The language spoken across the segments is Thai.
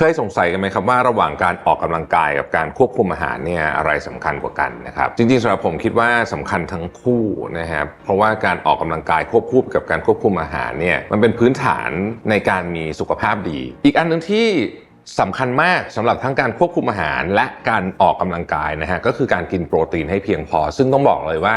เคยสงสัยกันไหมครับว่าระหว่างการออกกำลังกายกับการควบคุมอาหารเนี่ยอะไรสำคัญกว่ากันนะครับจริงๆสำหรับผมคิดว่าสำคัญทั้งคู่นะครับเพราะว่าการออกกำลังกายควบคู่กับการควบคุมอาหารเนี่ยมันเป็นพื้นฐานในการมีสุขภาพดี อีกอันหนึ่งที่สำคัญมากสำหรับทั้งการควบคุมอาหารและการออกกำลังกายนะฮะก็คือการกินโปรตีนให้เพียงพอ ซึ่งต้องบอกเลยว่า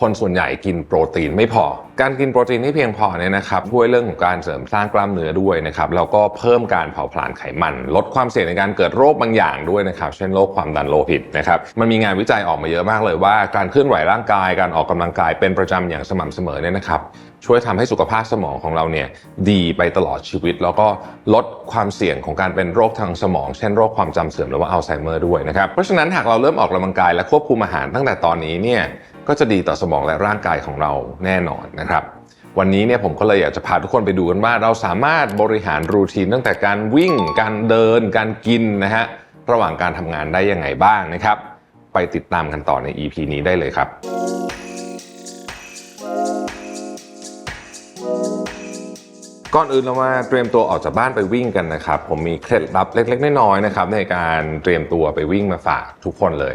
คนส่วนใหญ่กินโปรตีนไม่พอ การกินโปรตีนให้เพียงพอเนี่ยนะครับช่วยเรื่องของการเสริมสร้างกล้ามเนื้อด้วยนะครับแล้วก็เพิ่มการเผาผลาญไขมัน ลดความเสี่ยงในการเกิดโรคบางอย่างด้วยนะครับ เช่นโรคความดันโลหิตนะครับมันมีงานวิจัยออกมาเยอะมากเลยว่า การเคลื่อนไหวร่างกายการออกกำลังกายเป็นประจำอย่างสม่ำเสมอเนี่ยนะครับช่วยทำให้สุขภาพสมองของเราเนี่ยดีไปตลอดชีวิต แล้วก็ลดความเสี่ยงของการเป็นโรคทางสมอง เช่นโรคความจำเสื่อมหรือว่าอัลไซเมอร์ด้วยนะครับเพราะฉะนั้นหากเราเริ่มออกกำลังกายและควบคุมอาหารตั้งแต่ตอนนี้เนี่ย ก็จะดีต่อสมองและร่างกายของเราแน่นอนนะครับ วันนี้เนี่ยผมก็เลยอยากจะพาทุกคนไปดูกันว่าเราสามารถบริหารรูทีนตั้งแต่การวิ่ง การเดิน การกินนะฮะระหว่างการทำงานได้ยังไงบ้างนะครับ ไปติดตามกันต่อใน EP นี้ได้เลยครับ ก่อนอื่นเรามาเตรียมตัวออกจากบ้านไปวิ่งกันนะครับ ผมมีเคล็ดลับเล็กๆน้อยๆนะครับในการเตรียมตัวไปวิ่งมาฝากทุกคนเลย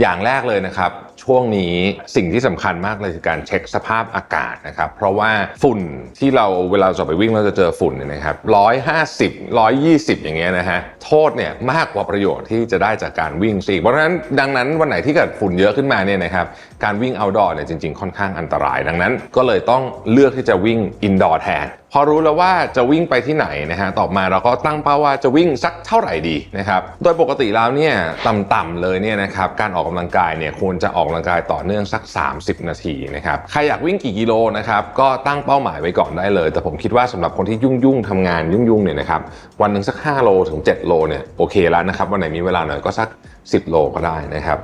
อย่างแรกเลยนะครับ ช่วงนี้สิ่งที่สำคัญมากเลยคือการเช็คสภาพอากาศนะครับ เพราะว่าฝุ่นที่เราเวลาจะไปวิ่งเราจะเจอฝุ่นเนี่ยนะครับร้อยห้าสิบร้อยยี่สิบอย่างเงี้ยนะฮะโทษเนี่ยมากกว่าประโยชน์ที่จะได้จากการวิ่งสิเพราะฉะนั้นดังนั้นวันไหนที่เกิดฝุ่นเยอะขึ้นมาเนี่ยนะครับการวิ่ง outdoor เนี่ยจริง ๆ ค่อนข้างอันตราย ดังนั้น ก็เลยต้องเลือกที่จะวิ่ง indoor แทนพอรู้แล้วว่าจะวิ่งไปที่ไหนนะฮะ ต่อมาเราก็ตั้งเป้าว่าจะวิ่งสักเท่าไหร่ดีนะครับ โดยปกติแล้วเนี่ยต่ำๆเลยเนี่ยนะครับ การออกกำลังกายเนี่ยควรจะออกกำลังกายต่อเนื่องสัก 30 นาทีนะครับ ใครอยากวิ่งกี่กิโลนะครับ ก็ตั้งเป้าหมายไว้ก่อนได้เลย แต่ผมคิดว่าสำหรับคนที่ยุ่งๆทำงานยุ่งๆเนี่ยนะครับ วันหนึ่งสัก 5 โลถึง 7 โลเนี่ยโอเคแล้วนะครับ วันไหนมีเวลาหน่อยก็สัก 10 โลก็ได้นะครับ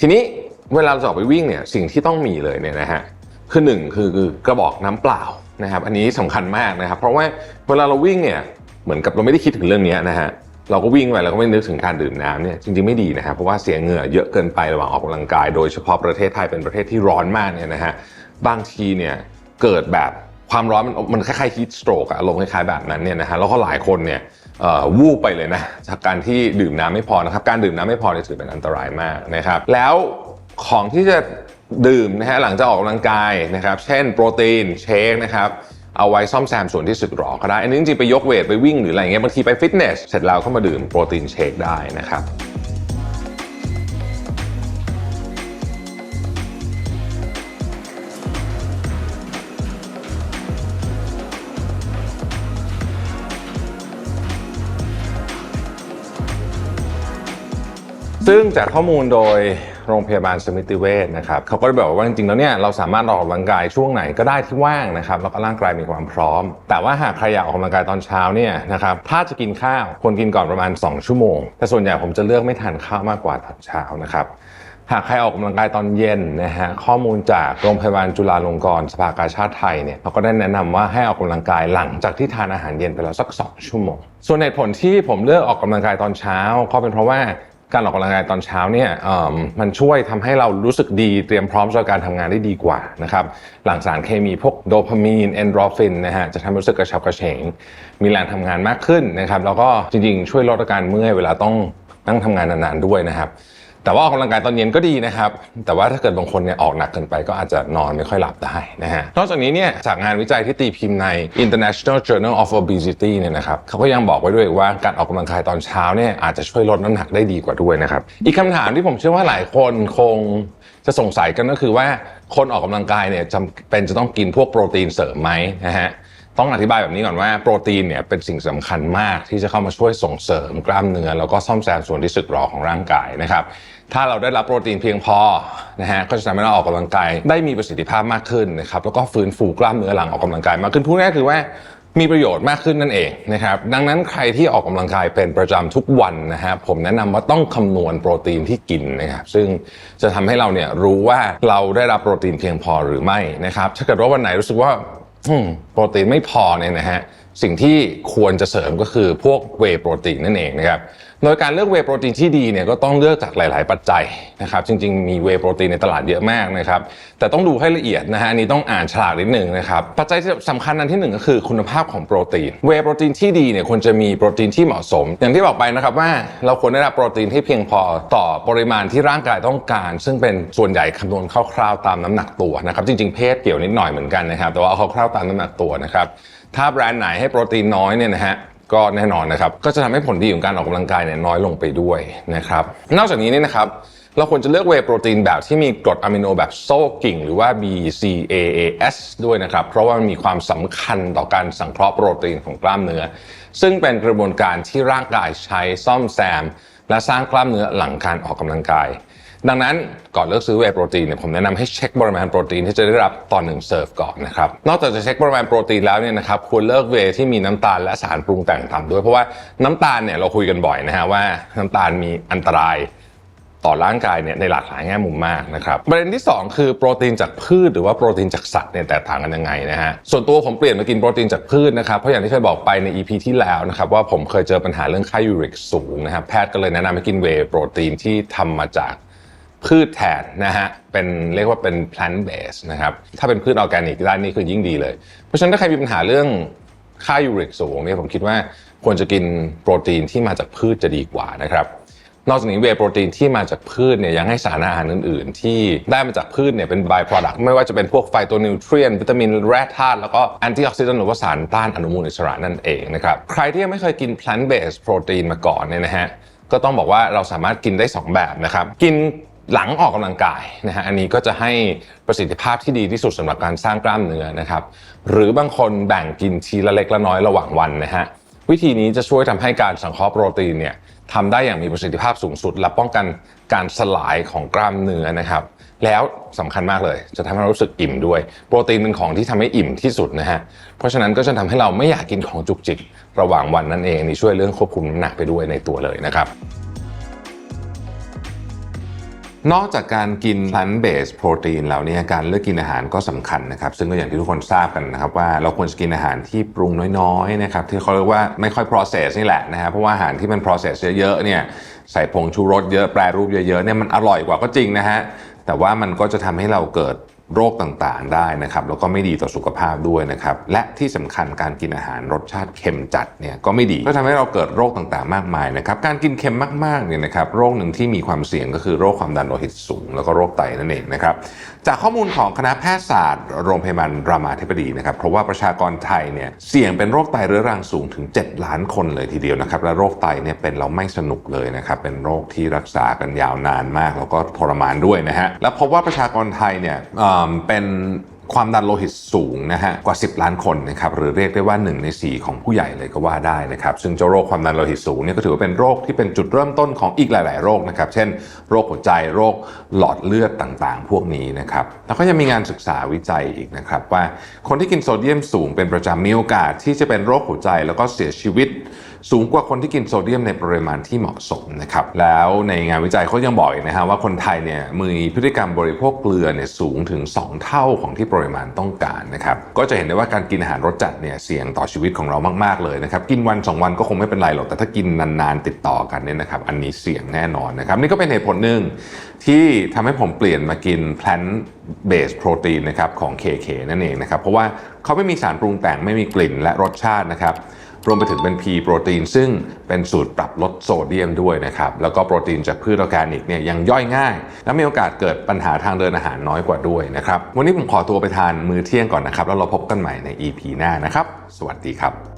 ทีนี้เวลาเราจะออกไปวิ่งเนี่ยสิ่งที่ต้องมีเลยเนี่ยนะฮะคือหนึ่งคือกระบอกน้ำเปล่า นะครับอันนี้สำคัญมากนะครับ เพราะว่าเวลาเราวิ่งเนี่ยเหมือนกับเราไม่ได้คิดถึงเรื่องนี้นะฮะเราก็วิ่งไปเราก็ไม่นึกถึงการดื่มน้ำเนี่ยจริงๆไม่ดีนะครับเพราะว่าเสียเหงื่อเยอะเกินไประหว่างออกกำลังกาย โดยเฉพาะประเทศไทยเป็นประเทศที่ร้อนมากเนี่ยนะฮะบางทีเนี่ยเกิดแบบความร้อนมันมันคล้ายๆ heat stroke อารมณ์คล้ายๆแบบนั้นเนี่ยนะฮะแล้วก็หลายคนเนี่ยอ่อวูบไปเลยนะจากการที่ดื่มน้ำไม่พอนะครับการดื่มน้ำไม่พอเนี่ยถือเป็นอันตรายมากนะครับแล้วของที่จะ ดื่มนะฮะหลังจากออกกำลังกายนะครับ เช่นโปรตีนเชคนะครับเอาไว้ซ่อมแซมส่วนที่สึกหรอก็ได้ อันนี้จริงๆไปยกเวทไปวิ่งหรืออะไรเงี้ยบางทีไปฟิตเนสเสร็จแล้วก็มาดื่มโปรตีนเชคได้นะครับซึ่งจากข้อมูลโดย โรงพยาบาลสมิติเวชนะครับเขาก็ได้บอกว่าจริงๆแล้วเนี่ยเราสามารถออกกำลังกายช่วงไหนก็ได้ที่ว่างนะครับแล้วก็ร่างกายมีความพร้อม แต่ว่าหากใครอยากออกกำลังกายตอนเช้าเนี่ยนะครับถ้าจะกินข้าวควรกินก่อนประมาณ 2 ชั่วโมง แต่ส่วนใหญ่ผมจะเลือกไม่ทานข้าวมากกว่าตอนเช้านะครับหากใครออกกำลังกายตอนเย็นนะฮะข้อมูลจากโรงพยาบาลจุฬาลงกรณ์สภากาชาติไทยเนี่ยเขาก็ได้แนะนำว่าให้ออกกำลังกายหลังจากที่ทานอาหารเย็นไปแล้วสัก 2 ชั่วโมง ส่วนเหตุผลที่ผมเลือกออกกำลังกายตอนเช้าก็เป็นเพราะว่า การออกกำลังกายตอนเช้าเนี่ยมันช่วยทำให้เรารู้สึกดีเตรียมพร้อมสำหรับการทำงานได้ดีกว่านะครับหลั่งสารเคมีพวกโดพามีนเอนโดรฟินนะฮะจะทำให้รู้สึกกระฉับกระเฉง มีแรงทำงานมากขึ้นนะครับแล้วก็จริงๆ ช่วยลดอาการเมื่อยเวลาต้องนั่งทำงานนานๆด้วยนะครับ แต่ว่าออกกำลังกายตอนเย็นก็ดีนะครับ แต่ว่าถ้าเกิดบางคนเนี่ยออกหนักเกินไปก็อาจจะนอนไม่ค่อยหลับได้นะฮะ นอกจากนี้เนี่ยจากงานวิจัยที่ตีพิมพ์ใน International Journal of Obesity เนี่ยนะครับเขาก็ยังบอกไว้ด้วยว่าการออกกำลังกายตอนเช้าเนี่ยอาจจะช่วยลดน้ำหนักได้ดีกว่าด้วยนะครับ อีกคำถามที่ผมเชื่อว่าหลายคนคงจะสงสัยกันก็คือว่าคนออกกำลังกายเนี่ยจำเป็นจะต้องกินพวกโปรตีนเสริมไหมนะฮะ ต้องอธิบายแบบนี้ก่อนว่าโปรตีนเนี่ยเป็นสิ่งสำคัญมากที่จะเข้ามาช่วยส่งเสริมกล้ามเนื้อแล้วก็ซ่อมแซมส่วนที่สึกหรอของร่างกายนะครับ ถ้าเราได้รับโปรตีนเพียงพอนะฮะก็จะทำให้เราออกกำลังกายได้มีประสิทธิภาพมากขึ้นนะครับแล้วก็ฟื้นฟูกล้ามเนื้อหลังออกกำลังกายมากขึ้นพูดง่ายคือว่ามีประโยชน์มากขึ้นนั่นเองนะครับดังนั้นใครที่ออกกำลังกายเป็นประจำทุกวันนะฮะผมแนะนำว่าต้องคำนวณโปรตีนที่กินนะครับซึ่งจะทำให้เราเนี่ยรู้ว่าเราได้รับโปรตีนเพียงพอหรือไม่นะครับถ้าเกิดว่าวันไหนรู้สึกว่า โปรตีนไม่พอเนี่ยนะฮะสิ่งที่ควรจะเสริมก็คือพวกเวโปรตีนนั่นเองนะครับ โดยการเลือกเวโปรตีนที่ดีเนี่ยก็ต้องเลือกจากหลาย ๆ ปัจจัยนะครับ จริง ๆ มีเวโปรตีนในตลาดเยอะมากนะครับ แต่ต้องดูให้ละเอียดนะฮะ อันนี้ต้องอ่านฉลากนิดหนึ่งนะครับ ปัจจัยที่สำคัญอันที่หนึ่งก็คือคุณภาพของโปรตีน เวโปรตีนที่ดีเนี่ยควรจะมีโปรตีนที่เหมาะสม อย่างที่บอกไปนะครับว่าเราควรได้รับโปรตีนที่เพียงพอต่อปริมาณที่ร่างกายต้องการ ซึ่งเป็นส่วนใหญ่คำนวณคร่าว ๆ ตามน้ำหนักตัวนะครับ จริง ๆ เพศเกี่ยวนิดหน่อยเหมือนกันนะครับ แต่ว่าเอาคร่าวๆตามน้ำหนักตัวนะครับ ถ้าแบรนด์ไหนให้โปรตีนน้อยเนี่ยนะฮะ ก็แน่นอนนะครับ ก็จะทำให้ผลดีของการออกกำลังกายเนี่ยน้อยลงไปด้วยนะครับ นอกจากนี้เนี่ยนะครับเราควรจะเลือกเวโปรตีนแบบที่มีกรดอะมิโนแบบโซ่กิ่ง หรือว่า BCAAS ด้วยนะครับ เพราะว่ามันมีความสำคัญต่อการสังเคราะห์โปรตีนของกล้ามเนื้อ ซึ่งเป็นกระบวนการที่ร่างกายใช้ซ่อมแซม และสร้างกล้ามเนื้อหลังการออกกำลังกาย ดังนั้นก่อนเลือกซื้อเวโปรตีนเนี่ยผมแนะนำให้เช็คปริมาณโปรตีนที่จะได้รับต่อหนึ่งเซิร์ฟก่อนนะครับนอกจากจะเช็คปริมาณโปรตีนแล้วเนี่ยนะครับควรเลิกเวที่มีน้ำตาลและสารปรุงแต่งต่ำด้วย เพราะว่าน้ำตาลเนี่ยเราคุยกันบ่อยนะฮะว่าน้ำตาลมีอันตรายต่อร่างกายเนี่ยในหลากหลายแง่มุมมากนะครับประเด็นที่ 2 คือโปรตีนจากพืชหรือว่าโปรตีนจากสัตว์เนี่ยแตกต่างกันยังไงนะฮะส่วนตัวผมเปลี่ยนมากินโปรตีนจากพืชนะครับเพราะอย่างที่เคยบอกไปใน EP ที่แล้วนะครับว่าผมเคยเจอปัญหาเรื่องค่ายูริกสูงนะครับแพทย์ก็เลยแนะนำให้กินเวโปรตีนที่ทำมาจาก พืชแทนนะฮะเป็นเรียกว่าเป็น plant based นะครับถ้าเป็นพืชออร์แกนิกด้านนี้คือยิ่งดีเลย เพราะฉะนั้นถ้าใครมีปัญหาเรื่องค่ายูริกสูงเนี่ยผมคิดว่าควรจะกินโปรตีนที่มาจากพืชจะดีกว่านะครับนอกจากนี้เวย์โปรตีนที่มาจากพืชเนี่ยยังให้สารอาหารอื่น ๆ ที่ได้มาจากพืชเนี่ยเป็น by product ไม่ว่าจะเป็นพวกไฟโตนิวเทรียนวิตามินแร่ธาตุแล้วก็แอนตี้ออกซิแดนต์หรือว่าสารต้านอนุมูลอิสระนั่นเองนะครับใครที่ยังไม่เคยกิน plant based โปรตีนมาก่อนเนี่ยนะฮะก็ต้องบอกว่าเราสามารถกินได้ 2 แบบนะครับ กิน หลังออกกำลังกายนะฮะอันนี้ก็จะให้ประสิทธิภาพที่ดีที่สุดสำหรับการสร้างกล้ามเนื้อนะครับ หรือบางคนแบ่งกินทีละเล็กละน้อยระหว่างวันนะฮะวิธีนี้จะช่วยทำให้การสังเคราะห์โปรตีนเนี่ยทำได้อย่างมีประสิทธิภาพสูงสุด และป้องกันการสลายของกล้ามเนื้อนะครับ แล้วสำคัญมากเลย จะทำให้เรารู้สึกอิ่มด้วย โปรตีนเป็นของที่ทำให้อิ่มที่สุดนะฮะเพราะฉะนั้นก็จะทำให้เราไม่อยากกินของจุกจิกระหว่างวันนั่นเองนี่ช่วยเรื่องควบคุมน้ำหนักไปด้วยในตัวเลยนะครับ นอกจากการกิน plant based protein แล้วเนี่ยการเลือกกินอาหารก็สำคัญนะครับ ซึ่งก็อย่างที่ทุกคนทราบกันนะครับว่าเราควรจะกินอาหารที่ปรุงน้อยๆนะครับที่เขาเรียกว่าไม่ค่อย process นี่แหละนะฮะเพราะว่าอาหารที่มัน process เยอะๆเนี่ยใส่ผงชูรสเยอะแปรรูปเยอะๆเนี่ยมันอร่อยกว่าก็จริงนะฮะแต่ว่ามันก็จะทำให้เราเกิด โรคต่างๆได้นะครับแล้วก็ไม่ดีต่อสุขภาพด้วยนะครับและที่สำคัญการกินอาหารรสชาติเค็มจัดเนี่ยก็ไม่ดีก็ทำให้เราเกิดโรคต่างๆ มากมายนะครับการกินเค็มมากๆเนี่ยนะครับโรคหนึ่งที่มีความเสี่ยงก็คือโรคความดันโลหิตสูง แล้วก็โรคไตนั่นเองนะครับจากข้อมูลของคณะแพทยศาสตร์ โรงพยาบาลรามาธิบดีนะครับเพราะว่าประชากรไทยเนี่ยเสี่ยงเป็นโรคไตเรื้อรังสูงถึง 7 ล้านคนเลยทีเดียวนะครับและโรคไตเนี่ยเป็นเราไม่สนุกเลยนะครับเป็นโรคที่รักษากันยาวนานมาก แล้วก็ทรมานด้วยนะฮะและพบว่าประชากรไทยเนี่ยเป็น ความดันโลหิตสูงนะฮะกว่า 10 ล้านคนนะครับหรือเรียกได้ว่า 1 ใน 4 ของผู้ใหญ่เลยก็ว่าได้นะครับซึ่งเจ้าโรคความดันโลหิตสูงเนี่ยก็ถือว่าเป็นโรคที่เป็นจุดเริ่มต้นของอีกหลาย ๆ โรคนะครับเช่น โรคหัวใจโรคหลอดเลือดต่างๆ พวกนี้นะครับแล้วก็ยังมีงานศึกษาวิจัยอีกนะครับว่าคนที่กินโซเดียมสูงเป็นประจำมีโอกาสที่จะเป็นโรคหัวใจแล้วก็เสียชีวิตสูงกว่าคนที่กินโซเดียมในปริมาณที่เหมาะสมนะครับแล้วในงานวิจัยเขายังบอกอีกนะฮะว่าคนไทยเนี่ยมีพฤติกรรมบริโภคเกลือเนี่ยสูงถึง 2 เท่าของที่ปริมาณต้องการนะครับก็จะเห็นได้ว่าการกินอาหารรสจัดเนี่ยเสี่ยงต่อชีวิตของเรามากๆเลยนะครับกินวัน 2 วันก็คงไม่เป็นไรหรอกแต่ถ้ากินนานๆติดต่อกันเนี่ยนะครับอันนี้เสี่ยงแน่นอนนะครับนี่ก็เป็นเหตุผลหนึ่งที่ทำให้ผมเปลี่ยนมากิน plant based protein นะครับของ KK นั่นเองนะครับเพราะว่าเขาไม่มีสารปรุงแต่งไม่มีกลิ่นและรสชาตินะครับ รวมไปถึงเป็น P โปรตีน ซึ่งเป็นสูตรปรับลดโซเดียมด้วยนะครับ แล้วก็โปรตีนจากพืชออร์แกนิกเนี่ยยังย่อยง่าย และมีโอกาสเกิดปัญหาทางเดินอาหารน้อยกว่าด้วยนะครับ วันนี้ผมขอตัวไปทานมื้อเที่ยงก่อนนะครับ แล้วเราพบกันใหม่ใน EP หน้านะครับ สวัสดีครับ